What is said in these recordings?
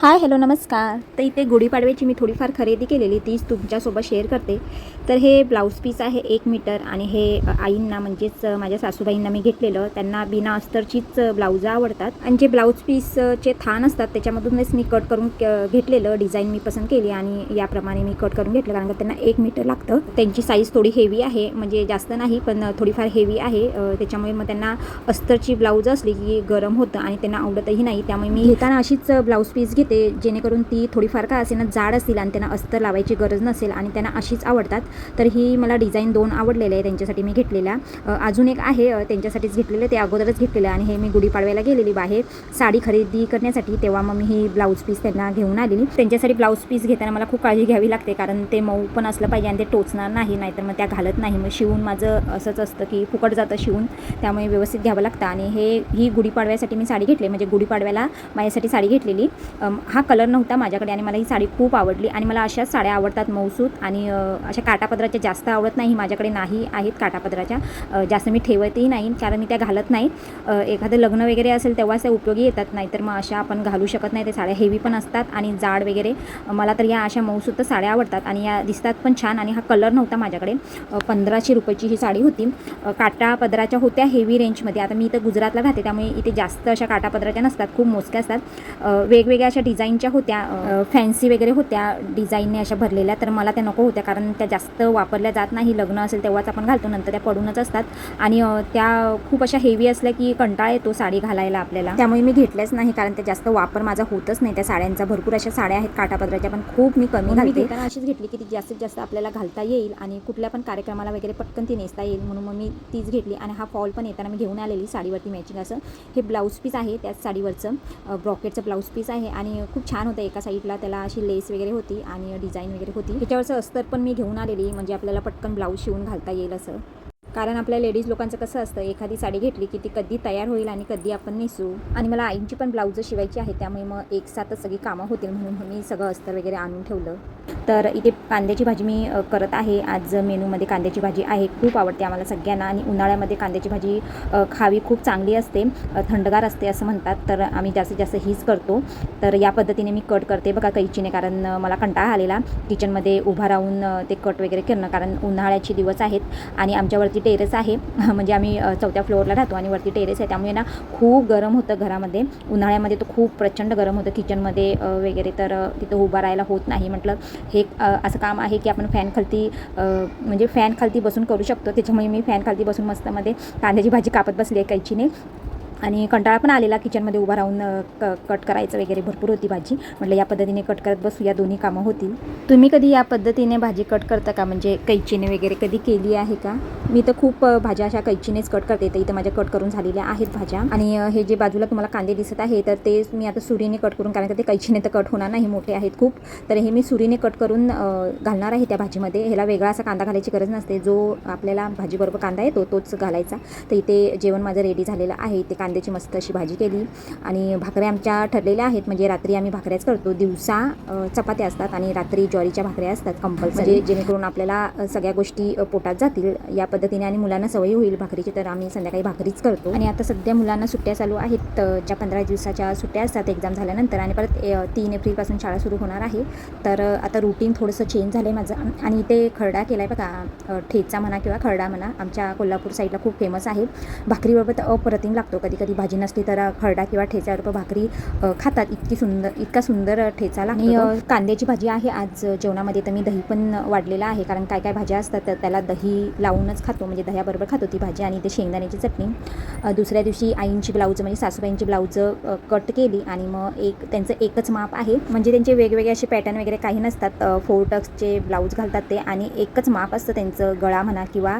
Hi hello नमस्कार. तर इथे गुढीपाडव्याची मी थोडीफार खरेदी केलेली तीच तुमच्यासोबत शेअर करते. तर हे ब्लाऊज पीस आहे एक मीटर आणि हे आईंना म्हणजेच माझ्या सासूबाईंना मी घेतलेलं. त्यांना बिना अस्तरचीच ब्लाऊज आवडतात. आणि जे ब्लाऊज पीसचे थान असतात त्याच्यामधूनच मी कट करून घेतलेलं. डिझाईन मी पसंत केली आणि याप्रमाणे मी कट करून घेतलं कारण का त्यांना एक मीटर लागतं. त्यांची साईज थोडी हेवी आहे म्हणजे जास्त नाही पण थोडीफार हेवी आहे. त्याच्यामुळे मग त्यांना अस्तरची ब्लाऊज असली की गरम होतं आणि त्यांना आवडतही नाही. त्यामुळे मी घेताना अशीच ब्लाऊज पीस घेते ते जेणेकरून ती थोडीफार का असे ना जाड असतील आणि त्यांना अस्तर लावायची गरज नसेल आणि त्यांना अशीच आवडतात तर ही मला डिझाईन दोन आवडलेले आहे त्यांच्यासाठी मी घेतलेल्या. अजून एक आहे त्यांच्यासाठीच घेतलेलं ते अगोदरच घेतलेलं आणि हे मी गुढीपाडव्याला गेलेली बाहेर. साडी खरेदी करण्यासाठी तेव्हा मग मी ही ब्लाऊज पीस त्यांना घेऊन आलेली. त्यांच्यासाठी ब्लाऊज पीस घेताना मला खूप काळजी घ्यावी लागते कारण ते मऊ पण असलं पाहिजे आणि ते टोचणार नाही नाहीतर मग त्या घालत नाही. मग शिवून माझं असंच असतं की फुकट जातं शिवून त्यामुळे व्यवस्थित घ्यावं लागतं. आणि हे ही गुढीपाडव्यासाठी मी साडी घेतली म्हणजे गुढीपाडव्याला माझ्यासाठी साडी घेतलेली. हा कलर नव्हता माझ्याकडे आणि मला ही साडी खूप आवडली आणि मला अशाच साड्या आवडतात मौसूत आणि अशा काटापदराच्या जास्त आवडत नाही माझ्याकडे नाही आहेत काटापदराच्या. जास्त मी ठेवतही नाही कारण मी त्या घालत नाही. एखादं लग्न वगैरे असेल तेव्हाच त्या उपयोगी येतात नाहीतर मग अशा आपण घालू शकत नाही. ते साड्या हेवी पण असतात आणि जाड वगैरे. मला तर या अशा मौसूत साड्या आवडतात आणि या दिसतात पण छान आणि हा कलर नव्हता माझ्याकडे. पंधराशे रुपयाची ही साडी होती. काटापदराच्या काटा पदराच्या होत्या हेवी रेंजमध्ये आता मी इथं गुजरातला राहते त्यामुळे इथे जास्त अशा काटा पदराच्या नसतात खूप मोजक्या असतात. वेगवेगळ्या अशा डिझाईनच्या होत्या फॅन्सी वगैरे होत्या डिझाईनने अशा भरलेल्या तर मला त्या नको होत्या. कारण त्या जास्त वापरल्या जात नाही. लग्न असेल तेव्हाच आपण घालतो नंतर त्या पडूनच असतात. आणि त्या खूप अशा हेवी असल्या की कंटाळा येतो साडी घालायला आपल्याला. त्यामुळे मी घेतल्याच नाही कारण त्या जास्त वापर माझा होतच नाही त्या साड्यांचा. भरपूर अशा साड्या आहेत काटापदराच्या पण खूप मी कमी घालते. अशीच घेतली की ती जास्तीत जास्त आपल्याला घालता येईल आणि कुठल्या पण कार्यक्रमाला वगैरे पटकन ती नेसता येईल. म्हणून मग मी तीच घेतली आणि हा फॉल पण येताना मी घेऊन आलेली साडीवरती मॅचिंग असं हे ब्लाऊज पीस आहे त्याच साडीवरचं ब्रॉकेटचं ब्लाऊज पीस आहे आणि खूप छान होतं एका साईडला त्याला अशी लेस वगैरे होती आणि डिझाईन वगैरे होती. त्याच्यावरचं अस्तर पण मी घेऊन आलेली म्हणजे आपल्याला पटकन ब्लाऊज शिवून घालता येईल असं. कारण आपल्या लेडीज लोकांचं कसं असतं एखादी साडी घेतली की ती कधी तयार होईल आणि कधी आपण नेसू. आणि मला आईंची पण ब्लाऊजं शिवायची आहे त्यामुळे मग एक साथच सगळी कामं होतील म्हणून मी सगळं अस्तर वगैरे आणून ठेवलं. तर इथे कांद्याची भाजी मी करत आहे. आज मेनूमध्ये कांद्याची भाजी आहे खूप आवडते आम्हाला सगळ्यांना. आणि उन्हाळ्यामध्ये कांद्याची भाजी खावी खूप चांगली असते थंडगार असते असं म्हणतात. तर आम्ही जास्तीत जास्त हीच करतो. तर या पद्धतीने मी कट करते बघा कैचीने कारण मला कंटाळा आलेला. किचनमध्ये उभा राहून ते कट वगैरे करणं कारण उन्हाळ्याचे दिवस आहेत आणि आमच्यावरती टेरेस आहे. म्हणजे आम्ही चौथ्या फ्लोअरला राहतो आणि वरती टेरेस आहे. त्यामुळे ना खूप गरम होतं घरामध्ये. उन्हाळ्यामध्ये तर खूप प्रचंड गरम होतं किचनमध्ये वगैरे. तर तिथं उभा राहायला होत नाही म्हटलं. हे असं काम आहे की आपण फॅनखालती म्हणजे फॅनखालती बसून करू शकतो. त्याच्यामुळे मी फॅनखालती बसून मस्तमध्ये कांद्याची भाजी कापत बसली आहे कैचीने. आणि कंटाळा पण आलेला किचनमध्ये उभा राहून क कट करायचं वगैरे भरपूर होती भाजी. म्हटलं या पद्धतीने कट करत बसू या दोन्ही कामं होतील. तुम्ही कधी या पद्धतीने भाजी कट करता का? म्हणजे कैचीने वगैरे कधी केली आहे का? मी तर खूप भाज्या अशा कैचीनेच कट करते. तर इथं माझ्या कट करून झालेल्या आहेत भाज्या. आणि हे जे बाजूला तुम्हाला कांदे दिसत आहे तर ते मी आता सुरीने कट करून कारण का ते कैचीने तर कट होणार नाही मोठे आहेत खूप. तर हे मी सुरीने कट करून घालणार आहे त्या भाजीमध्ये. ह्याला वेगळा असा कांदा घालायची गरज नसते. जो आपल्याला भाजीबरोबर कांदा येतो तोच घालायचा. तर इथे जेवण माझं रेडी झालेलं आहे. ते कांदा कांद्याची मस्त अशी भाजी केली. आणि भाकऱ्या आमच्या ठरलेल्या आहेत. म्हणजे रात्री आम्ही भाकऱ्याच करतो. दिवसा चपात्या असतात आणि रात्री ज्वारीच्या भाकऱ्या असतात कंपल्सरी जेणेकरून आपल्याला सगळ्या गोष्टी पोटात जातील. या पद्धतीने आणि मुलांना सवय होईल भाकरीची तर आम्ही संध्याकाळी भाकरीच करतो. आणि आता सध्या मुलांना सुट्ट्या चालू आहेत. ज्या पंधरा दिवसाच्या सुट्ट्या असतात एक्झाम झाल्यानंतर आणि परत तीन एप्रिलपासून शाळा सुरू होणार आहे. तर आता रुटीन थोडंसं चेंज झालं आहे माझं. आणि इथे खरडा केला आहे बघा ठेचा म्हणा किंवा खरडा म्हणा आमच्या कोल्हापूर साईडला खूप फेमस आहे. भाकरीबरोबर तर अप्रतिम लागतो कधी कधी भाजी नसली तर खरडा किंवा ठेच्याबरोबर भाकरी खातात. इतकी सुंदर इतका सुंदर ठेचा लागतो कांद्याची भाजी आहे आज जेवणामध्ये तर मी दही पण वाढलेलं आहे. कारण काय काय भाज्या असतात तर त्याला दही लावूनच खातो. म्हणजे दह्याबरोबर खातो ती भाजी आणि ते शेंगदाण्याची चटणी. दुसऱ्या दिवशी आईंची ब्लाऊज म्हणजे सासूबाईंची ब्लाऊज कट केली आणि मग एक त्यांचं एकच माप आहे. म्हणजे त्यांचे वेगवेगळे असे पॅटर्न वगैरे काही नसतात. फोर टक्सचे ब्लाऊज घालतात ते आणि एकच माप असतं त्यांचं गळा म्हणा किंवा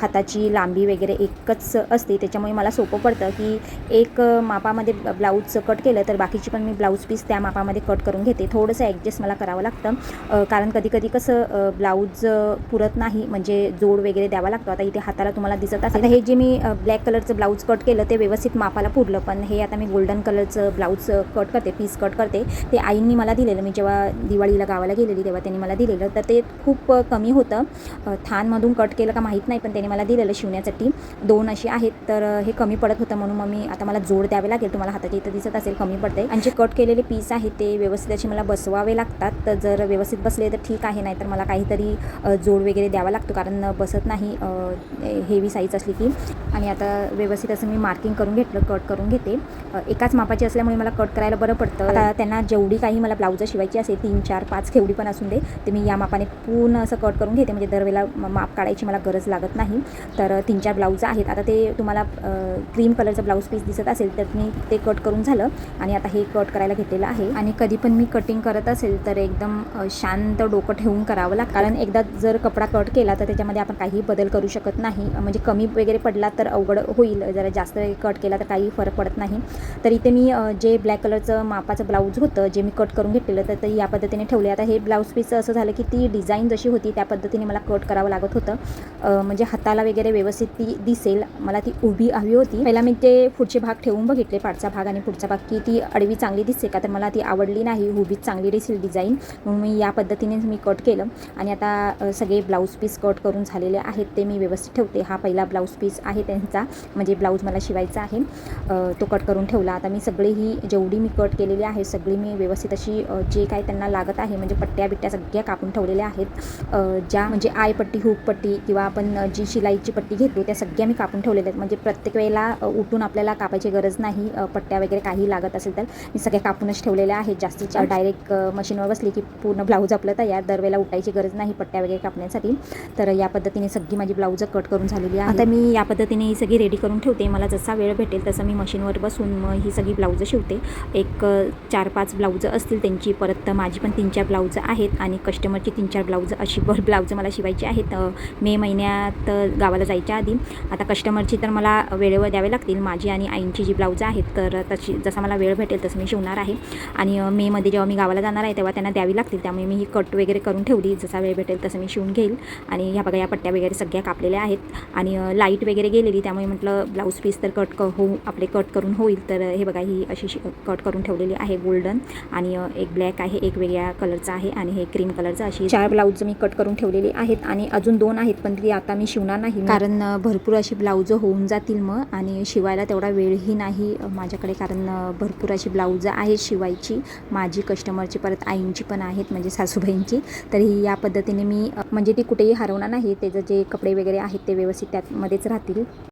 हाताची लांबी वगैरे एकच असते. त्याच्यामुळे मला सोपं पडतं की की एक मापामध्ये ब्लाऊजचं कट केलं तर बाकीची पण मी ब्लाऊज पीस त्या मापामध्ये कट करून घेते. थोडंसं ॲडजस्ट मला करावं लागतं. कारण कधी कधी कसं ब्लाऊज पुरत नाही म्हणजे जोड वगैरे द्यावा लागतो. आता इथे हाताला तुम्हाला दिसत असेल. हे जे मी ब्लॅक कलरचं ब्लाऊज कट केलं ते व्यवस्थित मापाला पुरलं. पण हे आता मी गोल्डन कलरचं ब्लाऊज कट करते पीस कट करते. ते आईंनी मला दिलेलं. मी जेव्हा दिवाळीला गावाला गेलेली तेव्हा त्यांनी मला दिलेलं. तर ते खूप कमी होतं. थानमधून कट केलं का माहीत नाही पण त्यांनी मला दिलेलं शिवण्यासाठी. दोन अशी आहेत. तर हे कमी पडत होतं म्हणून म्हणून मग मी आता मला जोड द्यावे लागेल. तुम्हाला हाताच्या इथं दिसत असेल कमी पडते आणि जे कट केलेले पीस आहे ते व्यवस्थित असे मला बसवावे लागतात. तर जर व्यवस्थित बसले तर ठीक आहे नाहीतर मला काहीतरी जोड वगैरे द्यावा लागतो. कारण बसत नाही हेवी साईज असली की. आणि आता व्यवस्थित असं मी मार्किंग करून घेतलं कट करून घेते. एकाच मापाची असल्यामुळे मला कट करायला बरं पडतं. आता त्यांना जेवढी काही मला ब्लाऊज शिवायची असेल तीन चार पाच केवढी पण असून दे ते मी या मापाने पूर्ण असं कट करून घेते. म्हणजे दरवेळेला माप काढायची मला गरज लागत नाही. तर तीन चार ब्लाऊज आहेत. आता ते तुम्हाला क्रीम कलरचं ब्लाऊज पीस दिसत असेल तर मी ते कट करून झालं आणि आता हे कट करायला घेतलेलं आहे. आणि कधी पण मी कटिंग करत असेल तर एकदम शांत डोकं ठेवून करावं लागतं. कारण एकदा जर कपडा कट केला तर त्याच्यामध्ये आपण काही बदल करू शकत नाही. म्हणजे कमी वगैरे पडला तर अवघड होईल. जरा जास्त कट केला तर काही फरक पडत नाही. तर इथे मी जे ब्लॅक कलरचं मापाचं ब्लाऊज होतं जे मी कट करून घेतलेलं तर ते या पद्धतीने ठेवले. आता हे ब्लाऊज पीस असं झालं की ती डिझाईन जशी होती त्या पद्धतीने मला कट करावं लागत होतं. म्हणजे हाताला वगैरे व्यवस्थित ती दिसेल. मला ती उभी हवी होती. पहिला मी ते पुढचे भाग ठेवून बघितले. पाठचा भाग आणि पुढचा भाग की ती अडवी चांगली दिसते का? तर मला ती आवडली नाही. हुबीच चांगली दिसेल डिझाईन म्हणून मी या पद्धतीनेच मी कट केलं. आणि आता सगळे ब्लाऊज पीस कट करून झालेले आहेत. ते मी व्यवस्थित ठेवते. हा पहिला ब्लाऊज पीस आहे त्यांचा. म्हणजे ब्लाऊज मला शिवायचा आहे. तो कट करून ठेवला. आता मी सगळी ही जेवढी मी कट केलेली आहे सगळी मी व्यवस्थित अशी जे काही त्यांना लागत आहे म्हणजे पट्ट्या बिट्ट्या सगळ्या कापून ठेवलेल्या आहेत. ज्या म्हणजे आय पट्टी हुक पट्टी किंवा आपण जी शिलाईची पट्टी घेतो त्या सगळ्या मी कापून ठेवलेल्या आहेत. म्हणजे प्रत्येक वेळेला अ, उठून आपल्याला कापायची गरज नाही पट्ट्या वगैरे काही लागत असेल तर मी सगळ्या कापूनच ठेवलेल्या आहेत. जास्तीच्या डायरेक्ट मशीनवर बसली की पूर्ण ब्लाऊज आपलं तयार. दरवेळेला उठायची गरज नाही पट्ट्या वगैरे कापण्यासाठी. तर या पद्धतीने सगळी माझी ब्लाऊज कट करून झालेली आहे. आता मी या पद्धतीने ही सगळी रेडी करून ठेवते. मला जसा वेळ भेटेल तसं मी मशीनवर बसून मग ही सगळी ब्लाऊज शिवते. एक चार पाच ब्लाऊजं असतील त्यांची. परत माझी पण तीन चार ब्लाऊजं आहेत आणि कस्टमरची तीन चार ब्लाऊजं अशी ब ब्लाऊजं मला शिवायची आहेत. मे महिन्यात गावाला जायच्या आधी. आता कस्टमरची तर मला वेळेवर द्यावे लागतील. माझी आणि आईंची जी ब्लाऊजं आहेत तर तशी जसा मला वेळ भेटेल तसं मी शिवणार आहे. आणि मेमध्ये जेव्हा मी गावाला जाणार आहे तेव्हा त्यांना द्यावी लागतील. त्यामुळे मी ही कट वगैरे करून ठेवली. जसा वेळ भेटेल तसं मी शिवून घेईल. आणि ह्या बघा या पट्ट्या वगैरे सगळ्या कापलेल्या आहेत. आणि लाइट वगैरे गेलेली त्यामुळे म्हटलं ब्लाऊज पीस तर कट क होऊ आपले कट करून होईल. तर हे बघा ही अशी कट करून ठेवलेली आहे गोल्डन. आणि एक ब्लॅक आहे एक वेगळ्या कलरचा आहे आणि हे क्रीम कलरचं अशी चार ब्लाऊज मी कट करून ठेवलेली आहेत. आणि अजून दोन आहेत पण ती आता मी शिवणार नाही. कारण भरपूर अशी ब्लाऊजं होऊन जातील मग. आणि शिवाय शिवायला तेवढा वेळही नाही माझ्याकडे कारण भरपूर अशी ब्लाऊजं आहेत शिवायची. माझी कस्टमरची परत आईंची पण आहेत म्हणजे सासूबाईंची. तर ही या पद्धतीने मी म्हणजे ती कुठेही हरवणार नाही. त्याचं जे कपडे वगैरे आहेत ते व्यवस्थित त्यामध्येच राहतील.